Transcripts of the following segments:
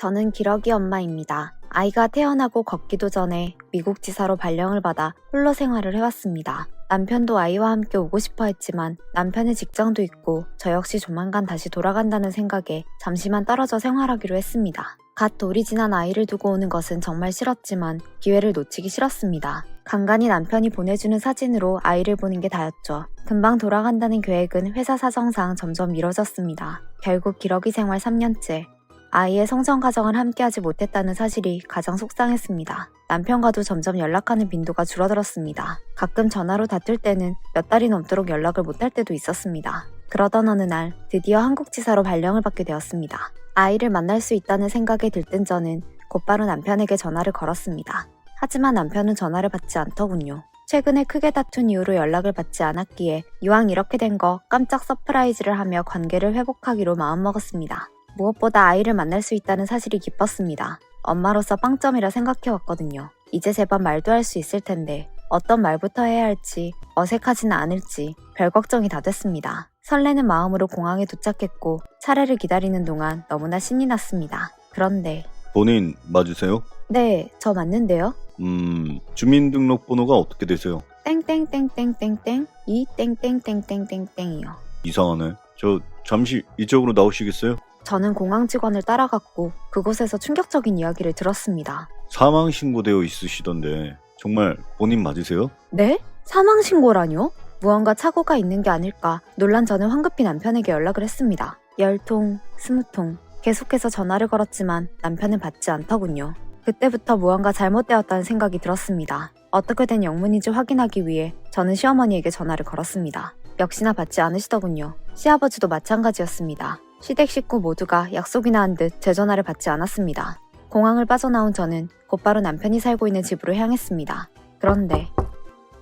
저는 기러기 엄마입니다. 아이가 태어나고 걷기도 전에 미국 지사로 발령을 받아 홀로 생활을 해왔습니다. 남편도 아이와 함께 오고 싶어 했지만 남편의 직장도 있고 저 역시 조만간 다시 돌아간다는 생각에 잠시만 떨어져 생활하기로 했습니다. 갓 돌이 지난 아이를 두고 오는 것은 정말 싫었지만 기회를 놓치기 싫었습니다. 간간히 남편이 보내주는 사진으로 아이를 보는 게 다였죠. 금방 돌아간다는 계획은 회사 사정상 점점 미뤄졌습니다. 결국 기러기 생활 3년째. 아이의 성장 과정을 함께하지 못했다는 사실이 가장 속상했습니다. 남편과도 점점 연락하는 빈도가 줄어들었습니다. 가끔 전화로 다툴 때는 몇 달이 넘도록 연락을 못할 때도 있었습니다. 그러던 어느 날 드디어 한국지사로 발령을 받게 되었습니다. 아이를 만날 수 있다는 생각에 들뜬 저는 곧바로 남편에게 전화를 걸었습니다. 하지만 남편은 전화를 받지 않더군요. 최근에 크게 다툰 이후로 연락을 받지 않았기에 이왕 이렇게 된 거 깜짝 서프라이즈를 하며 관계를 회복하기로 마음먹었습니다. 무엇보다 아이를 만날 수 있다는 사실이 기뻤습니다. 엄마로서 빵점이라 생각해왔거든요. 이제 제발 말도 할 수 있을 텐데 어떤 말부터 해야 할지 어색하지는 않을지 별 걱정이 다 됐습니다. 설레는 마음으로 공항에 도착했고 차례를 기다리는 동안 너무나 신이 났습니다. 그런데 본인 맞으세요? 네, 저 맞는데요? 음, 주민등록번호가 어떻게 되세요? 땡땡땡땡땡땡 이 땡땡땡땡땡땡이요. 이상하네. 저 잠시 이쪽으로 나오시겠어요? 저는 공항 직원을 따라갔고 그곳에서 충격적인 이야기를 들었습니다. 사망 신고되어 있으시던데 정말 본인 맞으세요? 네? 사망 신고라뇨? 무언가 착오가 있는 게 아닐까 놀란 저는 황급히 남편에게 연락을 했습니다. 열 통, 스무 통 계속해서 전화를 걸었지만 남편은 받지 않더군요. 그때부터 무언가 잘못되었다는 생각이 들었습니다. 어떻게 된 영문인지 확인하기 위해 저는 시어머니에게 전화를 걸었습니다. 역시나 받지 않으시더군요. 시아버지도 마찬가지였습니다. 시댁 식구 모두가 약속이나 한 듯 제 전화를 받지 않았습니다. 공항을 빠져나온 저는 곧바로 남편이 살고 있는 집으로 향했습니다. 그런데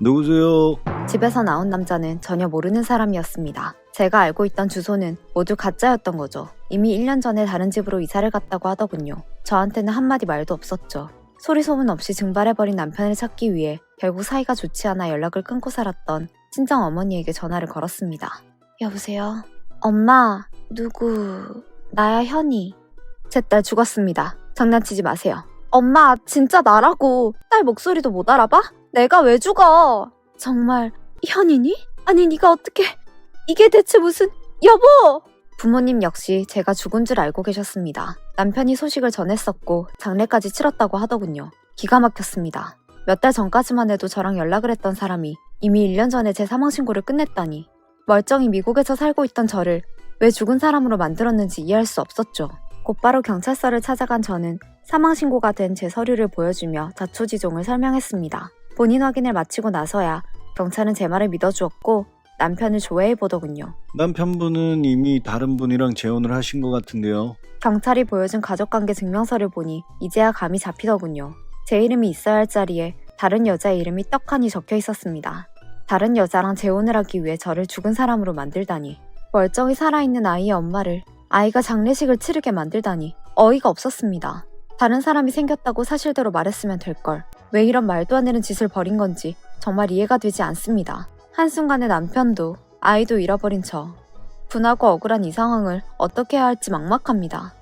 누구세요? 집에서 나온 남자는 전혀 모르는 사람이었습니다. 제가 알고 있던 주소는 모두 가짜였던 거죠. 이미 1년 전에 다른 집으로 이사를 갔다고 하더군요. 저한테는 한마디 말도 없었죠. 소리 소문 없이 증발해버린 남편을 찾기 위해 결국 사이가 좋지 않아 연락을 끊고 살았던 친정 어머니에게 전화를 걸었습니다. 여보세요? 엄마, 누구? 나야 현이. 제 딸 죽었습니다. 장난치지 마세요. 엄마, 진짜 나라고. 딸 목소리도 못 알아봐? 내가 왜 죽어? 정말 현이니? 아니 네가 어떻게 이게 대체 무슨 여보! 부모님 역시 제가 죽은 줄 알고 계셨습니다. 남편이 소식을 전했었고 장례까지 치렀다고 하더군요. 기가 막혔습니다. 몇 달 전까지만 해도 저랑 연락을 했던 사람이 이미 1년 전에 제 사망 신고를 끝냈다니 멀쩡히 미국에서 살고 있던 저를 왜 죽은 사람으로 만들었는지 이해할 수 없었죠. 곧바로 경찰서를 찾아간 저는 사망 신고가 된 제 서류를 보여주며 자초지종을 설명했습니다. 본인 확인을 마치고 나서야 경찰은 제 말을 믿어주었고 남편을 조회해 보더군요. 남편분은 이미 다른 분이랑 재혼을 하신 것 같은데요. 경찰이 보여준 가족관계 증명서를 보니 이제야 감이 잡히더군요. 제 이름이 있어야 할 자리에 다른 여자의 이름이 떡하니 적혀 있었습니다. 다른 여자랑 재혼을 하기 위해 저를 죽은 사람으로 만들다니. 멀쩡히 살아있는 아이의 엄마를 아이가 장례식을 치르게 만들다니 어이가 없었습니다. 다른 사람이 생겼다고 사실대로 말했으면 될걸. 왜 이런 말도 안 되는 짓을 벌인 건지 정말 이해가 되지 않습니다. 한순간에 남편도 아이도 잃어버린 저. 분하고 억울한 이 상황을 어떻게 해야 할지 막막합니다.